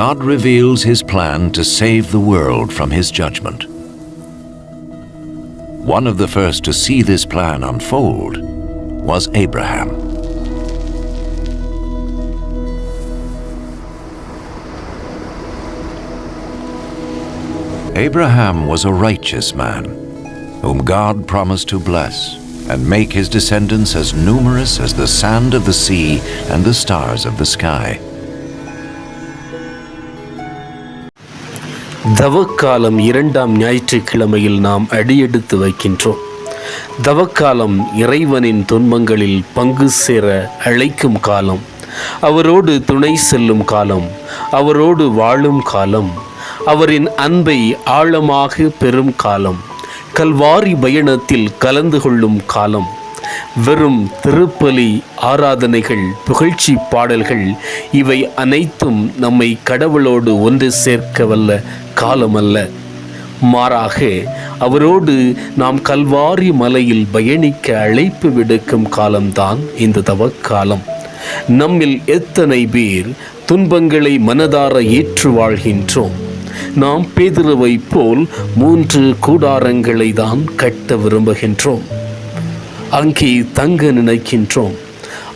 God reveals his plan to save the world from his judgment. One of the first to see this plan unfold was Abraham. Abraham was a righteous man, whom God promised to bless and make his descendants as numerous as the sand of the sea and the stars of the sky. தவக்காலம் இரண்டாம் ஞாயிற்றுக்கிழமையில் நாம் அடியெடுத்து வைக்கின்றோம். தவக்காலம் இறைவனின் துன்பங்களில் பங்கு சேர அழைக்கும் காலம். அவரோடு துணை செல்லும் காலம் அவரோடு வாழும் காலம் அவரின் அன்பை ஆழமாக பெறும் காலம் கல்வாரி பயணத்தில் கலந்து கொள்ளும் காலம். வெறும் திருப்பலி ஆராதனைகள் புகழ்ச்சி பாடல்கள் இவை அனைத்தும் நம்மை கடவுளோடு ஒன்று சேர்க்க வல்ல காலமல்ல. மாறாக அவரோடு நாம் கல்வாரி மலையில் பயணிக்க அழைப்பு விடுக்கும் காலம்தான் இந்த தவக்காலம். நம்மில் எத்தனை பேர் துன்பங்களை மனதார ஏற்று வாழ்கின்றோம். நாம் பேதுருவை போல் மூன்று கூடாரங்களை தான் கட்ட விரும்புகின்றோம். அங்கே தங்க நினைக்கின்றோம்.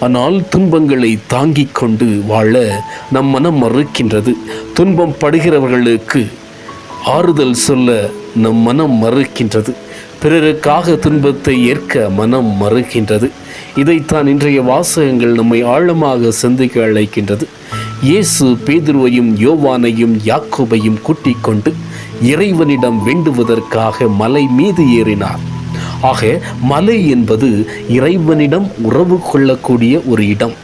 ஆனால் துன்பங்களை தாங்கிக் கொண்டு வாழ நம் மனம் மறுக்கின்றது. துன்பம் படுகிறவர்களுக்கு ஆறுதல் சொல்ல நம் மனம் மறுக்கின்றது. பிறருக்காக துன்பத்தை ஏற்க மனம் மறுக்கின்றது. இதைத்தான் இன்றைய வாசகங்கள் நம்மை ஆழமாக சிந்திக்க அழைக்கின்றது. இயேசு பேதுருவையும் யோவானையும் யாக்கோபையும் கூட்டிக் கொண்டு இறைவனிடம் வேண்டுவதற்காக மலை மீது ஏறினார். ஆக மலை என்பது இறைவனிடம் உறவு கொள்ளக்கூடிய ஒரு இடம்.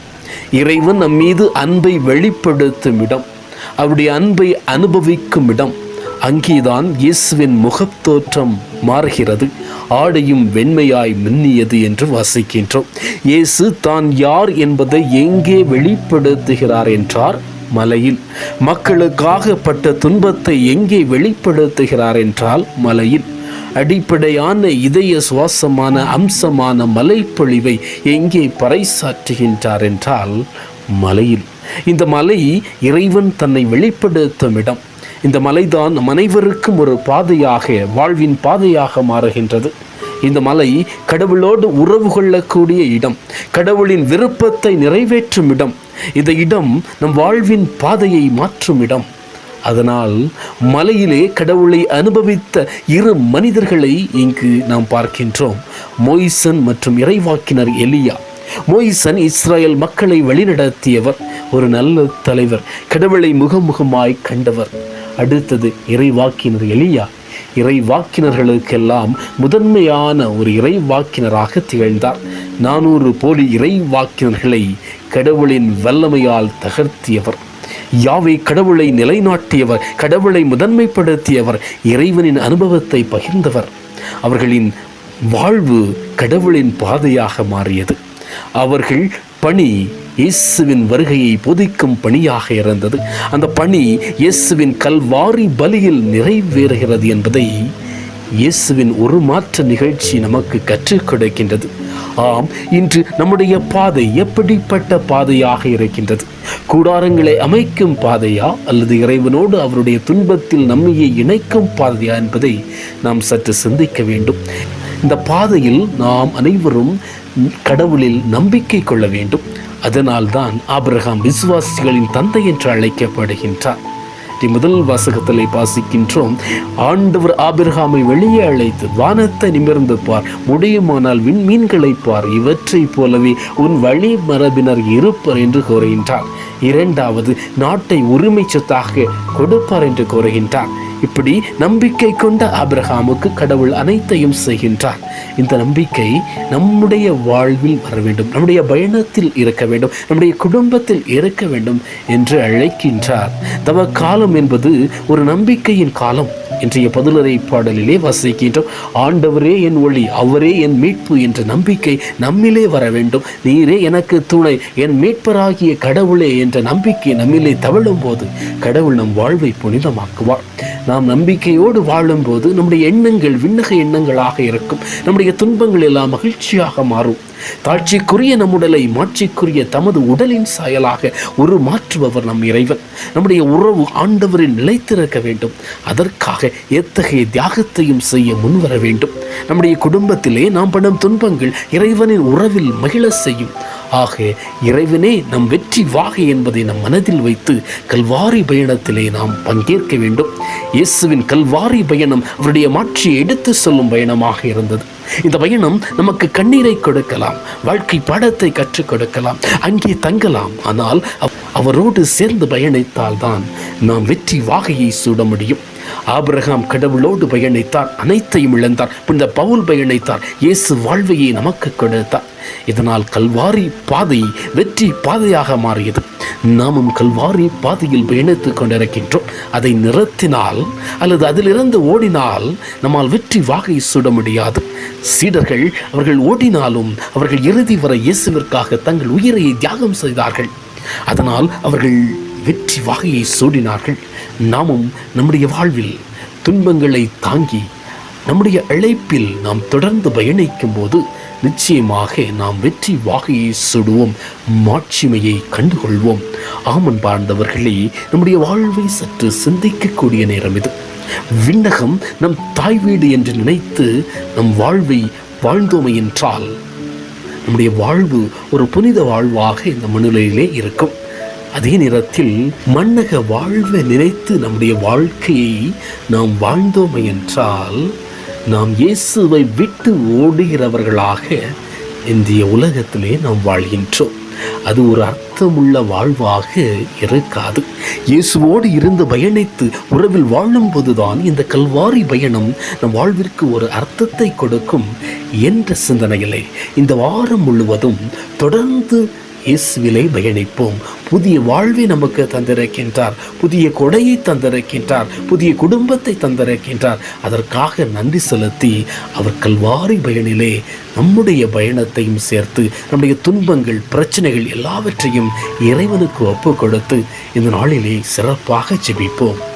இறைவன் நம் மீது அன்பை வெளிப்படுத்தும் இடம். அவருடைய அன்பை அனுபவிக்கும் இடம். அங்கேதான் இயேசுவின் முகத்தோற்றம் மாறுகிறது. ஆடையும் வெண்மையாய் மின்னியது என்று வாசிக்கின்றோம். இயேசு தான் யார் என்பதை எங்கே வெளிப்படுத்துகிறார் என்றார்? மலையில். மக்களுக்காக பட்ட துன்பத்தை எங்கே வெளிப்படுத்துகிறார் என்றால் மலையில். அடிப்படையான இதய சுவாசமான அம்சமான மலைப்பொழிவை எங்கே பறைசாற்றுகின்றார் என்றால் மலையில். இந்த மலை இறைவன் தன்னை வெளிப்படுத்தும் இடம். இந்த மலைதான் நம் அனைவருக்கும் ஒரு பாதையாக வாழ்வின் பாதையாக மாறுகின்றது. இந்த மலை கடவுளோடு உறவு கொள்ளக்கூடிய இடம். கடவுளின் விருப்பத்தை நிறைவேற்றும் இடம். இந்த இடம் நம் வாழ்வின் பாதையை மாற்றும் இடம். அதனால் மலையிலே கடவுளை அனுபவித்த இரு மனிதர்களை இங்கு நாம் பார்க்கின்றோம். மொய்சன் மற்றும் இறைவாக்கினர் எலியா. மொய்சன் இஸ்ரேல் மக்களை வழிநடத்தியவர் ஒரு நல்ல தலைவர் கடவுளை முகமுகமாய் கண்டவர். அடுத்தது இறைவாக்கினர் எலியா. இறைவாக்கினர்களுக்கெல்லாம் முதன்மையான ஒரு இறைவாக்கினராக திகழ்ந்தார். நானூறு போலி இறைவாக்கினர்களை கடவுளின் வல்லமையால் தகர்த்தியவர். யாவை கடவுளை நிலைநாட்டியவர் கடவுளை முதன்மைப்படுத்தியவர் இறைவனின் அனுபவத்தை பகிர்ந்தவர். அவர்களின் வாழ்வு கடவுளின் பாதையாக மாறியது. அவர்கள் பணி இயேசுவின் வருகையை பொதிக்கும் பணியாக இருந்தது அந்த பணி இயேசுவின் கல்வாரி பலியில் நிறைவேறுகிறது என்பதை இயேசுவின் ஒரு மாற்ற நிகழ்ச்சி நமக்கு கற்றுக் கொடுக்கின்றது. ஆம் இன்று நம்முடைய பாதை எப்படிப்பட்ட பாதையாக இருக்கின்றது? கூடாரங்களை அமைக்கும் பாதையா? அல்லது இறைவனோடு அவருடைய துன்பத்தில் நம்மையை இணைக்கும் பாதையா என்பதை நாம் சற்று சிந்திக்க வேண்டும். இந்த பாதையில் நாம் அனைவரும் கடவுளில் நம்பிக்கை கொள்ள வேண்டும். அதனால்தான் ஆபிரகாம் விசுவாசிகளின் தந்தை என்று அழைக்கப்படுகின்றார். இதை முதல் வாசகத்திலே வாசிக்கின்றோம். ஆண்டவர் ஆபிரகாமை வெளியே அழைத்து வானத்தை நிமிர்ந்து பார் முடியுமானால் விண்மீன்களை பார் இவற்றைப் போலவே உன் வழி மரபினர் இருப்பர் என்று கூறுகின்றார். இரண்டாவது நாட்டை உரிமை சொத்தாக கொடுப்பார் என்று கூறுகின்றார். இப்படி நம்பிக்கை கொண்ட அப்ரஹாமுக்கு கடவுள் அனைத்தையும் செய்கின்றார். இந்த நம்பிக்கை நம்முடைய வாழ்வில் வர வேண்டும் நம்முடைய பயணத்தில் இருக்க வேண்டும் நம்முடைய குடும்பத்தில் இருக்க வேண்டும் என்று அழைக்கின்றார். தவ காலம் என்பது ஒரு நம்பிக்கையின் காலம் இன்றைய பதிலரை பாடலிலே வசிக்கின்றோம். ஆண்டவரே என் ஒளி அவரே என் மீட்பு என்ற நம்பிக்கை நம்மிலே வர வேண்டும். நீரே எனக்கு துணை என் மீட்பராகிய கடவுளே என்ற நம்பிக்கை நம்மிலே தவழும் போது கடவுள் நம் வாழ்வை புனிதமாக்குவார். நாம் நம்பிக்கையோடு வாழும்போது நம்முடைய எண்ணங்கள் விண்ணக எண்ணங்களாக இருக்கும். நம்முடைய துன்பங்கள் எல்லாம் மகிழ்ச்சியாக மாறும். தாட்சிக்குரிய நம்முடலை மாட்சிக்குரிய தமது உடலின் சாயலாக ஒரு மாற்றுபவர் நம் இறைவன். நம்முடைய உறவு ஆண்டவரில் நிலைத்திருக்க வேண்டும். அதற்காக எத்தகைய தியாகத்தையும் செய்ய முன்வர வேண்டும். நம்முடைய குடும்பத்திலே நாம் படும் துன்பங்கள் இறைவனின் உறவில் மகிழ செய்யும். ஆக இறைவனே நம் வெற்றி வாகை என்பதை நம் மனதில் வைத்து கல்வாரி பயணத்திலே நாம் பங்கேற்க வேண்டும். இயேசுவின் கல்வாரி பயணம் அவருடைய மாற்றியை எடுத்து சொல்லும் பயணமாக இருந்தது. இந்த பயணம் நமக்கு கண்ணீரை கொடுக்கலாம் வாழ்க்கை பாடத்தை கற்றுக் கொடுக்கலாம் அங்கே தங்கலாம். ஆனால் அவரோடு சேர்ந்து பயணித்தால் தான் நாம் வெற்றி வாகையை சூட முடியும். ஆபிரகாம் கடவுளோடு பயணித்தார் அனைத்தையும் இழந்தார். புனித பவுல் பயணித்தார் இயேசு வாழ்வையை நமக்கு கொடுத்தார். இதனால் கல்வாரி பாதை வெற்றி பாதையாக மாறியது. நாமும் கல்வாரி பாதையில் பயணித்துக் கொண்டிருக்கின்றோம். அதை நிறுத்தினால் அல்லது அதிலிருந்து ஓடினால் நம்மால் வெற்றி வாகை சுட முடியாது. சீடர்கள் அவர்கள் ஓடினாலும் அவர்கள் இறுதி வரை இயேசுவிற்காக தங்கள் உயிரை தியாகம் செய்தார்கள். அதனால் அவர்கள் வெற்றி வாகையை சூடினார்கள். நாமும் நம்முடைய வாழ்வில் துன்பங்களை தாங்கி நம்முடைய அழைப்பில் நாம் தொடர்ந்து பயணிக்கும் போது நிச்சயமாக நாம் வெற்றி வாகையை சுடுவோம் மாட்சிமையை கண்டுகொள்வோம். ஆமன் பார்ந்தவர்களே நம்முடைய வாழ்வை சற்று சிந்திக்கக்கூடிய நேரம் இது. விண்ணகம் நம் தாய் வீடு என்று நினைத்து நம் வாழ்வை வாழ்ந்தோமை என்றால் நம்முடைய வாழ்வு ஒரு புனித வாழ்வாக இந்த மண்ணுலையிலே இருக்கும். அதே நேரத்தில் மன்னக வாழ்வை நினைத்து நம்முடைய வாழ்க்கையை நாம் வாழ்ந்தோமை என்றால் நாம் இயேசுவை விட்டு ஓடுகிறவர்களாக இந்திய உலகத்திலே நாம் வாழ்கின்றோம். அது ஒரு அர்த்தமுள்ள வாழ்வாக இருக்காது. இயேசுவோடு இருந்து பயணித்து உறவில் வாழும்போதுதான் இந்த கல்வாரி பயணம் நம் வாழ்விற்கு ஒரு அர்த்தத்தை கொடுக்கும் என்ற சிந்தனையிலே இந்த வாரம் முழுவதும் தொடர்ந்து இயேசுவிலை பயணிப்போம். புதிய வாழ்வை நமக்கு தந்திருக்கின்றார். புதிய கொடையை தந்திருக்கின்றார். புதிய குடும்பத்தை தந்திருக்கின்றார். அதற்காக நன்றி செலுத்தி அவர் கல்வாரி பயனிலே நம்முடைய பயணத்தையும் சேர்த்து நம்முடைய துன்பங்கள் பிரச்சனைகள் எல்லாவற்றையும் இறைவனுக்கு ஒப்பு கொடுத்து இந்த நாளிலே சிறப்பாக ஜெபிப்போம்.